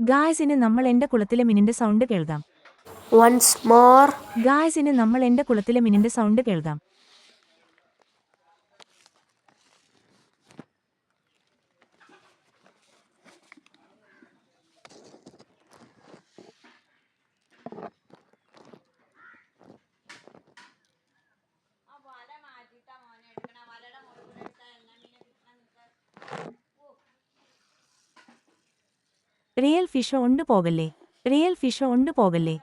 ഗായ്സിന് നമ്മൾ എന്റെ കുളത്തിലെ മിനിന്റെ സൗണ്ട് കേൾക്കാം. Once more, ഗായ്സിന് നമ്മൾ എന്റെ കുളത്തിലെ മിനിന്റെ സൗണ്ട് കേൾക്കാം. റിയൽ ഫിഷ് ഉണ്ട് പോകല്ലേ? റിയൽ ഫിഷ് ഉണ്ട് പോകല്ലേ?